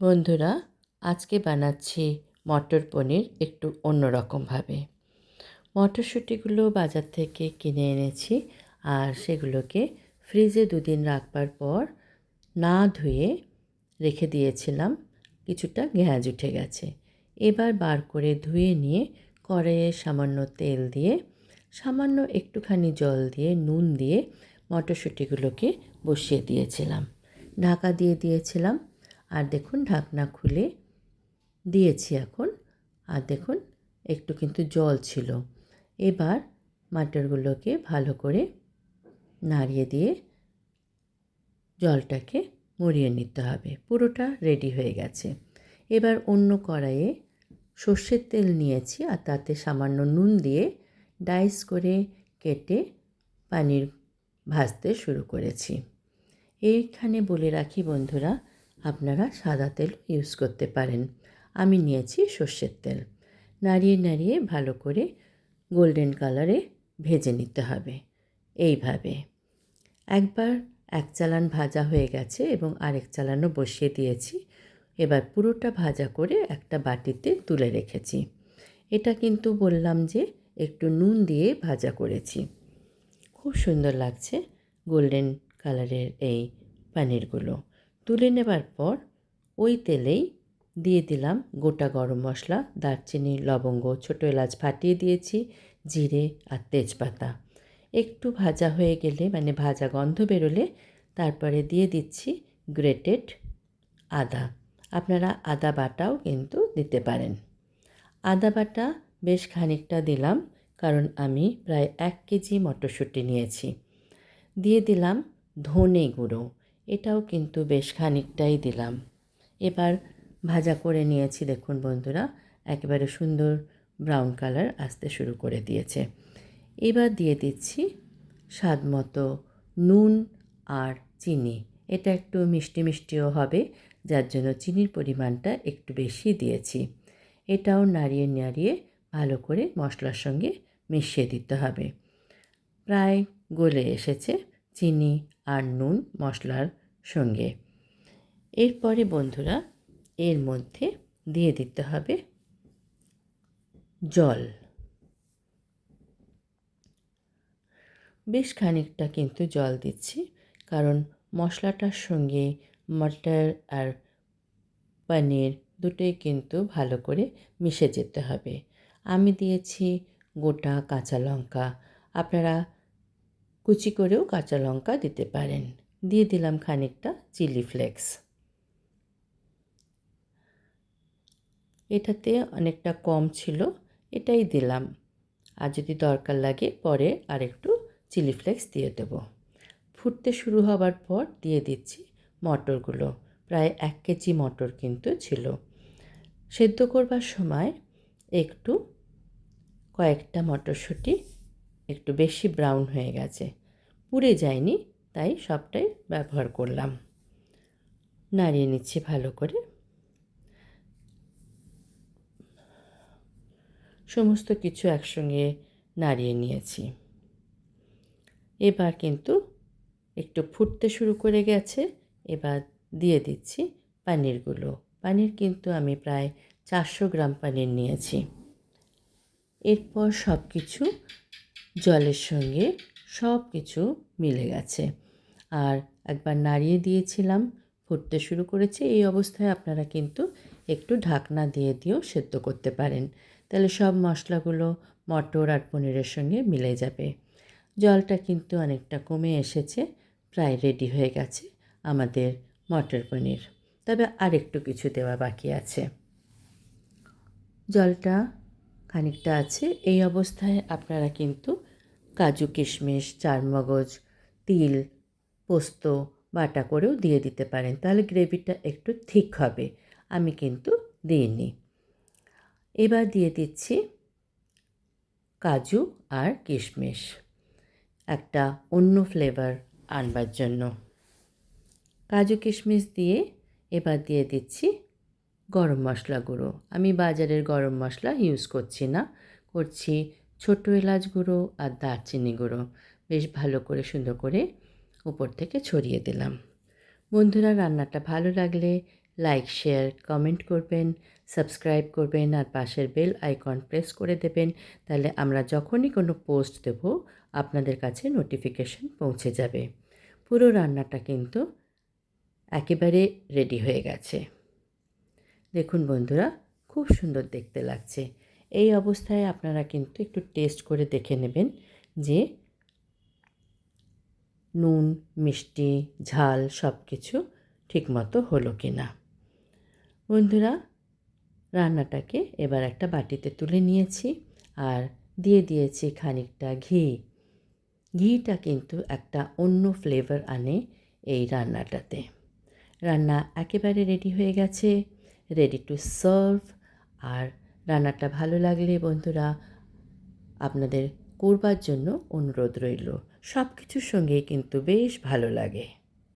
বন্ধুরা, আজকে বানাচ্ছি মটর পনির একটু অন্যরকমভাবে। মটরশুঁটিগুলো বাজার থেকে কিনে এনেছি আর সেগুলোকে ফ্রিজে দুদিন রাখবার পর না ধুয়ে রেখে দিয়েছিলাম, কিছুটা গ্যাঁজ উঠে গেছে। এবার বার করে ধুয়ে নিয়ে কড়াইয়ে সামান্য তেল দিয়ে, সামান্য একটুখানি জল দিয়ে, নুন দিয়ে মটরশুঁটিগুলোকে বসিয়ে দিয়েছিলাম। ঢাকা দিয়ে দিয়েছিলাম আর দেখুন ঢাকনা খুলে দিয়েছি এখন। আর দেখুন, একটু কিন্তু জল ছিল। এবার মাটরগুলোকে ভালো করে নাড়িয়ে দিয়ে জলটাকে মরিয়ে নিতে হবে। পুরোটা রেডি হয়ে গেছে। এবার অন্য কড়াইয়ে সর্ষের তেল নিয়েছি আর তাতে সামান্য নুন দিয়ে ডাইস করে কেটে পানির ভাজতে শুরু করেছি। এইখানে বলে রাখি বন্ধুরা আপনারা সাদা তেল ইউজ করতে পারেন। আমি নিয়েছি সর্ষের তেল। নাড়িয়ে নাড়িয়ে ভালো করে গোল্ডেন কালারে ভেজে নিতে হবে। এইভাবে। একবার এক চালান ভাজা হয়ে গেছে এবং আরেক চালানও বসিয়ে দিয়েছি। এবার পুরোটা ভাজা করে একটা বাটিতে তুলে রেখেছি। এটা কিন্তু বললাম যে একটু নুন দিয়ে ভাজা করেছি। খুব সুন্দর লাগছে গোল্ডেন কালারের এই পানিরগুলো। তুলে নেবার পর ওই তেলেই দিয়ে দিলাম গোটা গরম মশলা, দারচিনি, লবঙ্গ, ছোটো এলাচ ফাটিয়ে দিয়েছি, জিরে আর তেজপাতা। একটু ভাজা হয়ে গেলে মানে ভাজা গন্ধ বেরোলে তারপরে দিয়ে দিচ্ছি গ্রেটেড আদা। আপনারা আদা বাটাও কিন্তু দিতে পারেন। আদা বাটা বেশ খানিকটা দিলাম, কারণ আমি প্রায় এক কেজি মটরশুঁটি নিয়েছি। দিয়ে দিলাম ধনে গুঁড়ো। এটাও কিন্তু বেশ খানিকটাই দিলাম। এবার ভাজা করে নিয়েছি, দেখুন বন্ধুরা, একেবারে সুন্দর ব্রাউন কালার আসতে শুরু করে দিয়েছে। এবার দিয়ে দিচ্ছি স্বাদ মতো নুন আর চিনি। এটা একটু মিষ্টি মিষ্টিও হবে, যার জন্য চিনির পরিমাণটা একটু বেশি দিয়েছি। এটাও নাড়িয়ে নাড়িয়ে ভালো করে মশলার সঙ্গে মিশিয়ে দিতে হবে। প্রায় গলে এসেছে। চিনি আর নুন মশলার সঙ্গে। এরপরে বন্ধুরা, এর মধ্যে দিয়ে দিতে হবে জল। বেশ খানিকটা কিন্তু জল দিচ্ছি, কারণ মশলাটার সঙ্গে মটর আর পনির দুটোই কিন্তু ভালো করে মিশে যেতে হবে। আমি দিয়েছি গোটা কাঁচা লঙ্কা। আপনারা কুচি করেও কাঁচা লঙ্কা দিতে পারেন। দিয়ে দিলাম খানিকটা চিলি ফ্লেক্স। এটাতে অনেকটা কম ছিল, এটাই দিলাম। আর যদি দরকার লাগে পরে আরেকটু চিলি ফ্লেক্স দিয়ে দেব। ফুটতে শুরু হবার পর দিয়ে দিচ্ছি মটরগুলো। প্রায় এক কেজি মটর কিন্তু ছিল। সেদ্ধ করবার সময় একটু কয়েকটা মটরশুঁটি একটু বেশি ব্রাউন হয়ে গেছে। পুড়ে যায়নি, তাই সবটাই ব্যবহার করলাম। নাড়িয়ে নিচ্ছি ভালো করে। সমস্ত কিছু একসঙ্গে নাড়িয়ে নিয়েছি। এবার কিন্তু একটু ফুটতে শুরু করে গেছে। এবার দিয়ে দিচ্ছি পানিরগুলো। পানির কিন্তু আমি প্রায় চারশো গ্রাম পানির নিয়েছি। এরপর সব কিছু জলের সঙ্গে সব কিছু মিলে গেছে। আর একবার নাড়িয়ে দিয়েছিলাম, ফুটতে শুরু করেছে, এই অবস্থায় আপনারা কিন্তু একটু ঢাকনা দিয়ে দিয়েও সেদ্ধ করতে পারেন। তাহলে সব মশলাগুলো মটর আর পনিরের সঙ্গে মিলে যাবে। জলটা কিন্তু অনেকটা কমে এসেছে, প্রায় রেডি হয়ে গেছে আমাদের মটর পনির। তবে আরেকটু কিছু দেওয়া বাকি আছে। জলটা খানিকটা আছে, এই অবস্থায় আপনারা কিন্তু কাজু কিশমিশ, চারমগজ, তিল, পোস্ত, বাটা করেও দিয়ে দিতে পারেন। তাহলে গ্রেভিটা একটু ঠিক হবে। আমি কিন্তু দিইনি। এবার দিয়ে দিচ্ছি কাজু আর কিশমিশ। একটা অন্য ফ্লেভার আনবার জন্য। কাজু কিশমিশ দিয়ে এবার দিয়ে দিচ্ছি গরম মশলা গুঁড়ো। আমি বাজারের গরম মশলা ইউজ করছি না। করছি ছোটো এলাচ গুঁড়ো আর দারচিনি গুঁড়ো। বেশ ভালো করে সুন্দর করে উপর থেকে ছড়িয়ে দিলাম। বন্ধুরা, রান্নাটা ভালো লাগলে লাইক শেয়ার কমেন্ট করবেন সাবস্ক্রাইব করবেন আর পাশের বেল আইকন প্রেস করে দেবেন। তাহলে আমরা যখনই কোনো পোস্ট দেব, আপনাদের কাছে নোটিফিকেশন পৌঁছে যাবে। পুরো রান্নাটা কিন্তু একেবারে রেডি হয়ে গেছে। দেখুন বন্ধুরা, খুব সুন্দর দেখতে লাগছে। এই অবস্থায় আপনারা কিন্তু একটু টেস্ট করে দেখে নেবেন যে নুন, মিষ্টি, ঝাল সব কিছু ঠিকমতো হলো কি না বন্ধুরা, রান্নাটাকে এবার একটা বাটিতে তুলে নিয়েছি আর দিয়ে দিয়েছি খানিকটা ঘি। ঘিটা কিন্তু একটা অন্য ফ্লেভার আনে এই রান্নাটাতে। রান্না একেবারে রেডি হয়ে গেছে রেডি টু সার্ভ আর রান্নাটা ভালো লাগলে বন্ধুরা আপনাদের করবার জন্য অনুরোধ রইল। সব কিছুর সঙ্গেই কিন্তু বেশ ভালো লাগে।